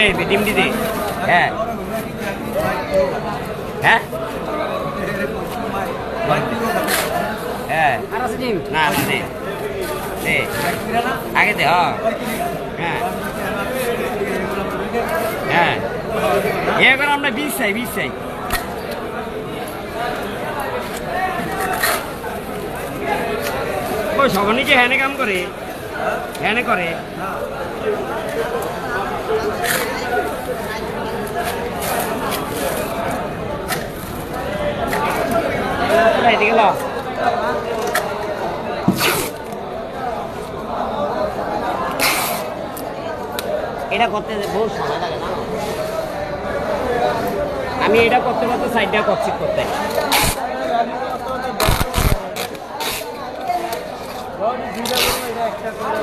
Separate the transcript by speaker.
Speaker 1: হ্যাঁ। হ্যাঁ? হ্যাঁ।
Speaker 2: আর আছে ডিম?
Speaker 1: না না দে। দে। আগে দে হ্যাঁ। হ্যাঁ। আমরা বিষ চাই বিষ চাই। ওই সবনি হ্যানে কাম করে। হ্যানে করে। এদিকে ল এটা করতে বহু সময় লাগে না আমি এটা করতে করতে সাইডটা করছি করতে।
Speaker 2: একটা